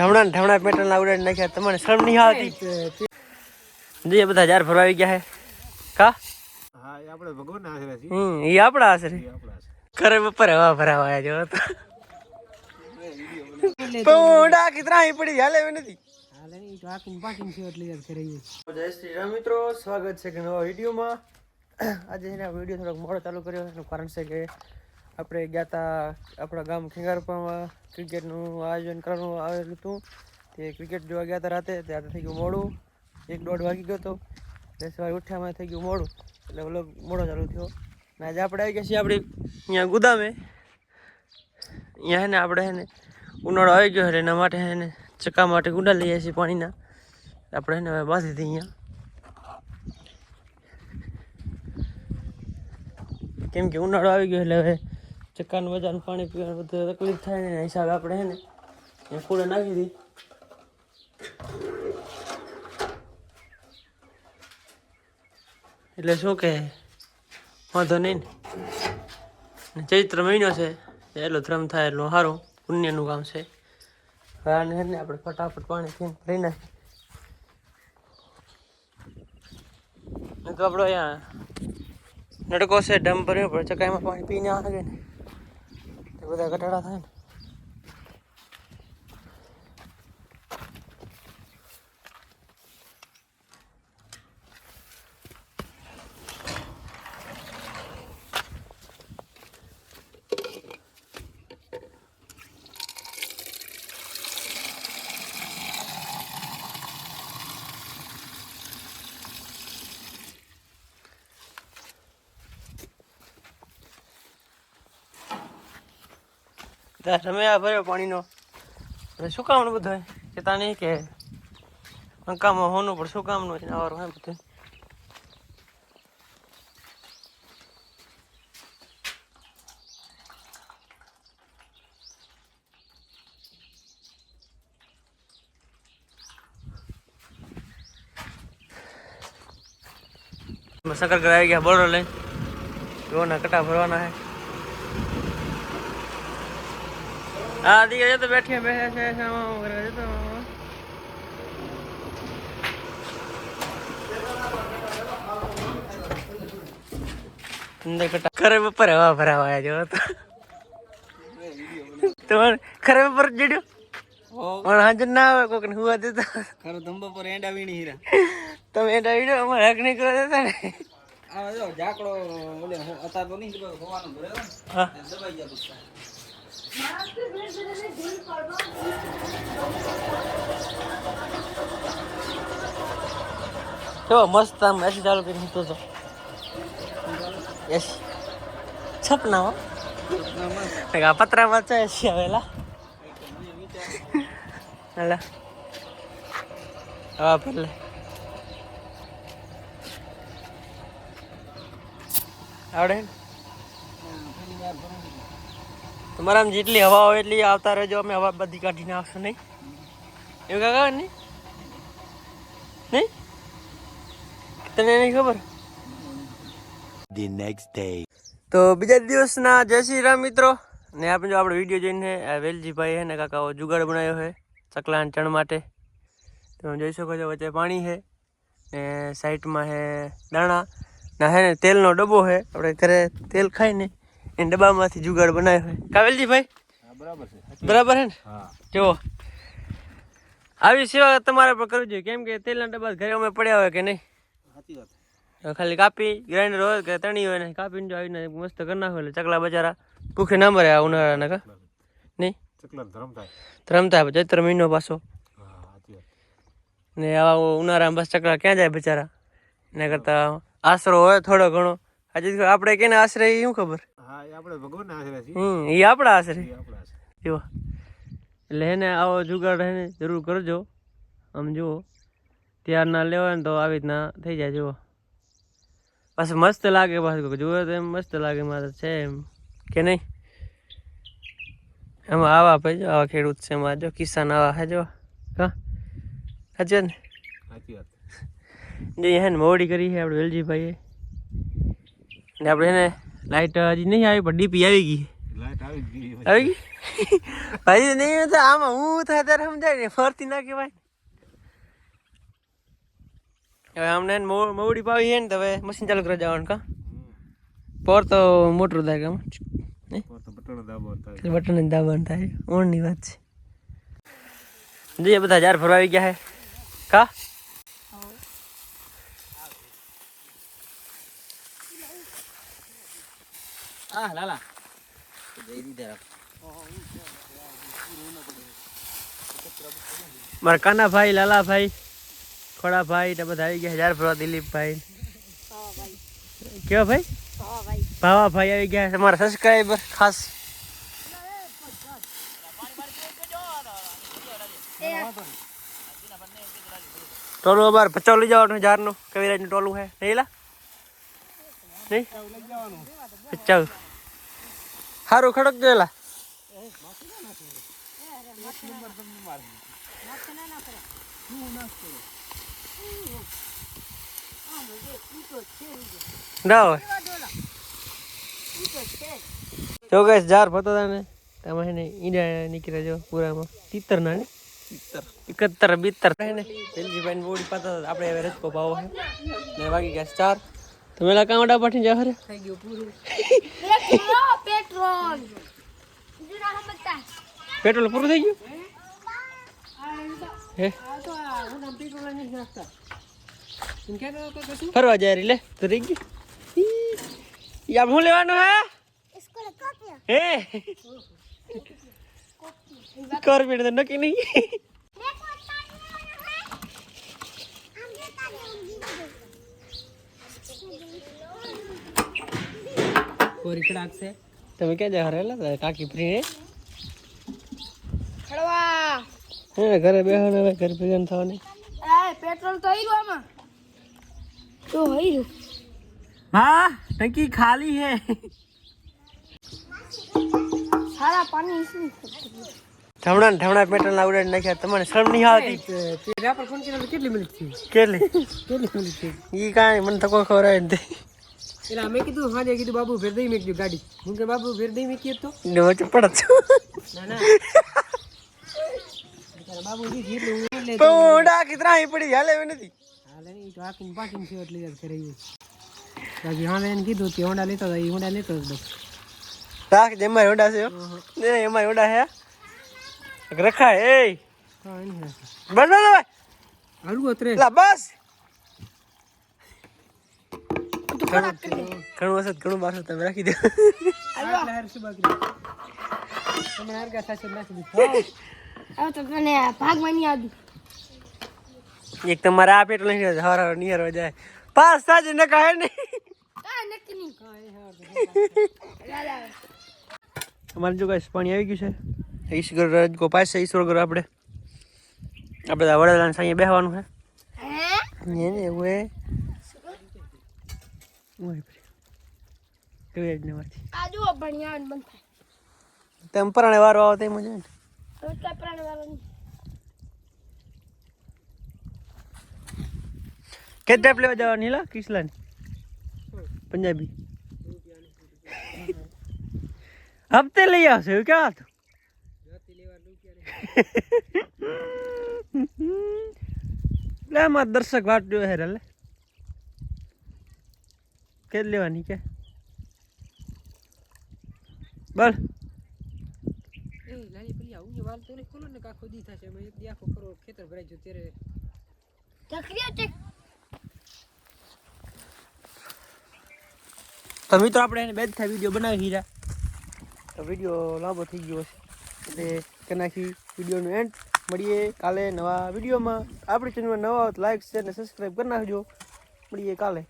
ઢમણા ને ઢમણા પેટર્ન ઉડાડી નાખ્યા. તમને શરમ નહીં આવતી? જે બધા જાર ફરવા આવી ગયા હે. કા? હા એ આપણે ભગવાન ના આશરે છીએ હમ એ આપણા હશે એ આપણા છે કરે બપોરે હવા ભરાવા જો. તો પોડા કિતરા અહીં પડી હાલે નથી. જય શ્રી રામ મિત્રો સ્વાગત છે કે નવા વિડીયોમાં. આજે વીડિયો થોડોક મોડો ચાલુ કર્યો એનું કારણ છે કે આપણે ગયા હતા આપણા ગામ ખેંગારપામાં. ક્રિકેટનું આયોજન કરવાનું આવેલું હતું. તે ક્રિકેટ જોવા ગયા હતા રાતે. ત્યારે થઈ ગયું મોડું. એક દોઢ વાગી ગયો હતો એટલે સવારે ઉઠ્યામાં થઈ ગયું મોડું. એટલે ઓલો મોડો ચાલુ થયો. ને આજે આપણે આવી ગયા છીએ આપણે અહીંયા ગુદામે. અહીંયા હે ને આપણે હે ને ઉનાળો આવી ગયો એટલે એના માટે હે ને ચકા માટે ગુંડા લઈએ છીએ પાણીના. આપણે હે ને હવે બાંધી દઈએ અહીંયા. કેમ કે ઉનાળો આવી ગયો એટલે હવે ચક્કાનું બજારનું પાણી પીવાનું બધું તકલીફ થાય ને હિસાબે આપણે હે ને એ ફૂલે નાખી દી એટલે શું કે, વાંધો નહીં ને. ચૈત્ર મહિનો છે, એટલો ધ્રમ થાય એટલું સારું, પુણ્યનું કામ છે. આને હે ને આપણે ફટાફટ પાણી પીને ભરી નાખીએ. તો આપણો અહીંયા નડકો છે ડમ ભર્યો પણ ચકાઈમાં પાણી પીને આવે ને. બધા ઘટાડા થાય ને? તમે આ ભર્યો પાણીનો. શું કામનું બધું? કહેતા નહીં કે અંકામાં હોનું, પણ શું કામનું હોય આવારું હોય બધું. શંકર આવી ગયા બોલો લઈને. જોવાના કટા ભરવાના હે હા દીકરા તો બેઠી બેઠે છે આમાં કરવા જતો આમાં. અંદર કટા ખરે બપોરે હવા ભરાવા જો તો તમારે ખરે બપોર જડ્યો પણ હાજર ના આવે કોક ને હુવા દેતા ખરો ધંબો પર એંડા વીણી હીરા તમે એંડા વીડિયો અમારે હક નહીં કરવા દેતા ને આ જો જાકડો ઓલે અતાર તો નહીં હોવાનો ભરેલો હા દબાઈ ગયા જો, મસ્ત આમ એસી ચાલુ કરી મૂકતો હતો એસી આ પતરામાં છે એસી આવેલા? હલા. હા, ભલે. આવડે? તમારા જેટલી હવા હોય એટલી આવતા રહેજો અમે હવા બધી કાઢીને આવશું નહીં? એવું કાકા નહીં? નહીં? તને નહીં ખબર? ધી નેક્સ્ટ ડે તો બીજા દિવસના જય શ્રી રામ મિત્રો. ને આપણે જો આપણે વીડિયો જોઈને આ વેલજીભાઈ હે ને કાકાઓ જુગાડ બનાવ્યો છે ચકલા ચણ માટે. તમે જોઈ શકો છો વચ્ચે પાણી છે ને સાઈડમાં છે દાણા. ના હે ને તેલનો ડબ્બો છે. આપણે ઘરે તેલ ખાઈ ને એ ડબ્બામાંથી જુગાડ બનાવ્યો હોય. કાવેલજી ભાઈ હા બરાબર છે. બરાબર છે ને? જુઓ. આવી સેવા તમારે પણ કરવી જોઈએ. કેમ કે તેલના ડબ્બા ઘરે અમે પડ્યા હોય કે નહીં? સાચી વાત. ખાલી કાપી ગ્રાઇન્ડર હોય કે તણી હોય ને કાપીને જો આવીને મસ્ત કરી નાખો એટલે ચકલા બચારા ભૂખે ના મરે આ ઉનાળાના કા? નહીં? ચકલા ધરમ થાય. ચૈત્ર મહિનો પાછો. ને આવા ઉનાળામાં બસ ચકલા ક્યાં જાય બચારા? એના કરતા આશરો હોય થોડો ઘણો. આજે આપણે કેને આશરે એ શું ખબર? આપણે ભગવાન આશરે હમ એ આપણા જો એટલે એને આવો જુગાડ એને જરૂર કરજો. આમ જુઓ. ત્યારના લેવાય ને તો આવી રીતના થઈ જાય જુઓ. પાછું મસ્ત લાગે પાછું જુઓ તો એમ મસ્ત લાગે મારે છે એમ. કે નહીં? એમાં આવા ભાઈ આવા ખેડૂત છે એમાં જો કિસાન આવા હે જો. હા? સાચે ને? જે હે ને મોડી કરી છે આપણે વેલજીભાઈએ. ને આપણે એને લાઈટ હજી નહીં આવી પણ ડીપી આવી ગઈ. આવી ગઈ ભાઈ નહીં તો આમાં હું થાય ત્યારે સમજાય ને ફરતી ના કહેવાય હવે અમને મવડી પાવી છે ને તો હવે મશીન ચાલુ કરવા જવાનું કા? પોર તો મોટું થાય કામ બટન દાબવાનું થાય. ઓણની વાત છે. જોઈએ બધા જાર ફરવા આવી ગયા હે. કા? હા લાલા જઈ દીધા મારા કાનાભાઈ લાલાભાઈ ને બધા આવી ગયા. હજાર જાર ફરવા દિલીપભાઈ. કેવા ભાઈ? ભાવાભાઈ આવી ગયા. તમારા સબસ્ક્રાઈબર ખાસ. ટોલું અમાર પચાવ લઈ જવાનું, જારનું. કવિરાજનું ટોલું છે? નહીં લા? નહીં? પચાવ સારું ખડક જોયેલા ના હોય. જો જાર ફતો હતા ને તમે એને ઈંડા નીકળ્યા જો પૂરામાં. તીતર ના? ને એકતર બીતર ને વેલજીભાઈ બોડી પાતા. આપણે હવે રસકો ભાવો ને વાગી ગયા ચાર. તમે લા કાંડા પાઠી જા હરે. થઈ ગયું પૂરું. પેટ્રોલ પેટ્રોલ પૂરું થઈ ગયું? હે? ફરવા જાય રી લે. તો રહી ગઈ યા હું લેવાનું હે? હે? કોર્પીડ તો નક્કી નહીં. કોરીક રાખશે તમે ક્યાં જા હરેલા કાકી ફ્રી હળવા. હે ઘરે બેહણ હવે ઘર ભેગન થવાની. એ પેટ્રોલ તો હીરો આમાં. તો હીરો હા ટંકી ખાલી હે. સારા પાણી ઇસની ઠમણા ઠમણા પેટ્રોલ ના ઉડાડી નાખ્યા. તમને શરમ નહીં આવતી? કેટલી મિનિટ થઈ કેટલી? કેટલી મિનિટ થઈ ઈ કાંઈ મને તો કોઈ ખબર આવી નથી. એટલે અમે કીધું હાજે કીધું બાબુ ફેર દઈ મેં કીધું ગાડી. હું કે બાબુ ફેર દઈ મેં કીધું તો વચ્ચે પડત. ના ના. એટલે તો કિતરા પડી હાલે નથી. હાલે તો છે એટલે યાદ બાકી હા એને કીધું કે હોંડા લેતો એ હોંડા લેતો હતો. રાખ જેમાં છે ને એમાં ઓડા હે? રખાય એ બસ બસ બસ. હાલું અત્રે. બસ. ઘણું હશે તો ઘણું બારસો તમે રાખી દો. તમને હરગા થશે નાખી દીધું. હવે તો તને ભાગમાં નહીં આવ્યું એક તમારે આ પેટલો નહીં હર નિયર નિયર જાય. પાસ સાજે ન કહે નહીં. અમારે જો કઈ પાણી આવી ગયું છે. ઈશ્વર રાજકો પાસે ઈશ્વર ઘર આપણે. આપણે વડોદરા અહીંયા બેસવાનું છે. હે? એને એવું એ ઓય ભરી. કઈ જ નવાથી આ જુઓ ભણ્યા ને બંધ થાય તેમ પરાણે વારો આવે તેમ જ હોય ને કાંઈ પ્રાણ નહીં કે ટાઈપ લેવા જવાની લા કિસલાની પંજાબી હપ્તે લઈ આવશે એવું ક્યાં હતું આમાં દર્શક વાટ જોયો હે લે કે લેવાની કે? બોલ. એ લાલી પેલી આવું જે વાલ તો ને ખોલો ને કાખો દી થશે. એક દી આખો ખરો ખેતર ભરાઈ જો ત્યારે. ચકરીઓ ચેક. તો મિત્રો આપણે એને બે જ થાય વીડિયો બનાવી દીધા તો વીડિયો લાંબો થઈ ગયો છે એટલે કે નાખી વિડીયોનું એન્ડ મળીએ કાલે નવા વિડીયોમાં. આપણી ચેનલમાં નવા લાઈક શેર અને સબસ્ક્રાઈબ કરી નાખજો. મળીએ કાલે.